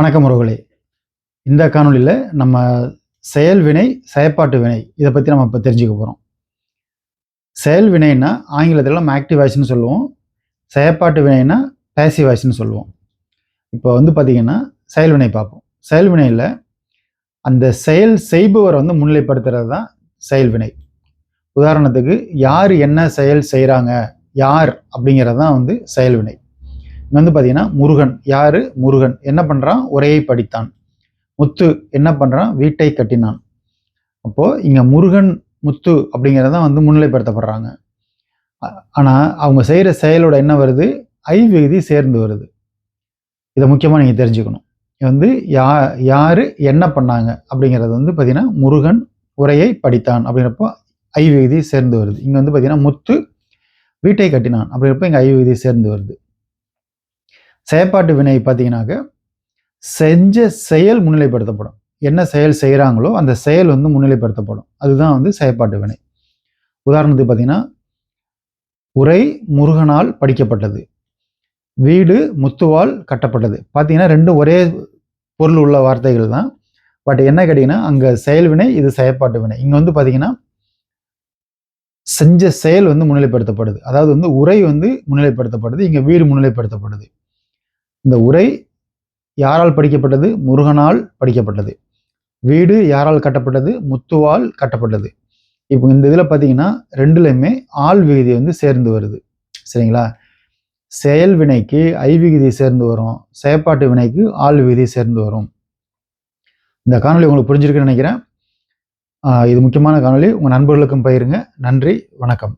வணக்கம் உறவுகளே. இந்த காணொளியில் நம்ம செயல் வினை செயற்பாட்டு வினை இதை பற்றி நம்ம இப்போ தெரிஞ்சுக்க போகிறோம் செயல் வினைன்னா ஆங்கிலத்தில் நம்ம ஆக்டிவ் வாய்ஸ்னு சொல்லுவோம். செயற்பாட்டு வினைன்னா பேசிவ் வாய்ஸ்னு சொல்லுவோம். இப்போ வந்து பார்த்திங்கன்னா செயல் வினை பார்ப்போம். செயல் வினையில் அந்த செயல் செய்பவர் வந்து முன்னிலைப்படுத்துறது தான் செயல் வினை. உதாரணத்துக்கு யார் என்ன செயல் செய்கிறாங்க யார் அப்படிங்கிறது தான் வந்து செயல் வினை. இங்கே வந்து பார்த்தீங்கன்னா முருகன். யார்? முருகன். என்ன பண்ணுறான் உரையை படித்தான். முத்து என்ன பண்ணுறான் வீட்டை கட்டினான். அப்போது இங்கே முருகன் முத்து அப்படிங்கிறத தான் வந்து முன்னிலைப்படுத்தப்படுறாங்க. ஆனால் அவங்க செய்கிற செயலோட என்ன வருது? ஐ விகுதி சேர்ந்து வருது. இதை முக்கியமாக நீங்கள் தெரிஞ்சுக்கணும். இது வந்து யா யார் என்ன பண்ணாங்க? அப்படிங்கிறது வந்து பார்த்தீங்கன்னா முருகன் உரையை படித்தான். அப்படிங்கிறப்போ ஐ விகுதி சேர்ந்து வருது. இங்கே வந்து பார்த்தீங்கன்னா முத்து வீட்டை கட்டினான். அப்படிங்கிறப்போ இங்கே ஐ விகுதி சேர்ந்து வருது. செயற்பாட்டு வினை பார்த்தீங்கன்னாக்க செஞ்ச செயல் முன்னிலைப்படுத்தப்படும். என்ன செயல் செய்கிறாங்களோ அந்த செயல் வந்து முன்னிலைப்படுத்தப்படும். அதுதான் வந்து செயற்பாட்டு வினை. உதாரணத்துக்கு பார்த்தீங்கன்னா உரை முருகனால் படிக்கப்பட்டது. வீடு முத்துவால் கட்டப்பட்டது. பார்த்தீங்கன்னா ரெண்டும் ஒரே பொருள் உள்ள வார்த்தைகள் தான். பட் என்ன கேட்டிங்கன்னா அங்கே செயல் வினை இது செயற்பாட்டு வினை. இங்கே வந்து பார்த்தீங்கன்னா செஞ்ச செயல் வந்து முன்னிலைப்படுத்தப்படுது. அதாவது வந்து உரை வந்து முன்னிலைப்படுத்தப்படுது இங்கே வீடு முன்னிலைப்படுத்தப்படுது. இந்த உரை யாரால் படிக்கப்பட்டது? முருகனால் படிக்கப்பட்டது. வீடு யாரால் கட்டப்பட்டது? முத்துவால் கட்டப்பட்டது. இப்போ இந்த இதில் பார்த்தீங்கன்னா ரெண்டுலையுமே ஆள் விகுதி வந்து சேர்ந்து வருது. சரிங்களா? செயல் வினைக்கு ஐ விகுதி சேர்ந்து வரும். செயற்பாட்டு வினைக்கு ஆள் விகுதி சேர்ந்து வரும். இந்த காணொலி உங்களுக்கு புரிஞ்சிருக்குன்னு நினைக்கிறேன். இது முக்கியமான காணொலி உங்கள் நண்பர்களுக்கும் பயிருங்க நன்றி. வணக்கம்.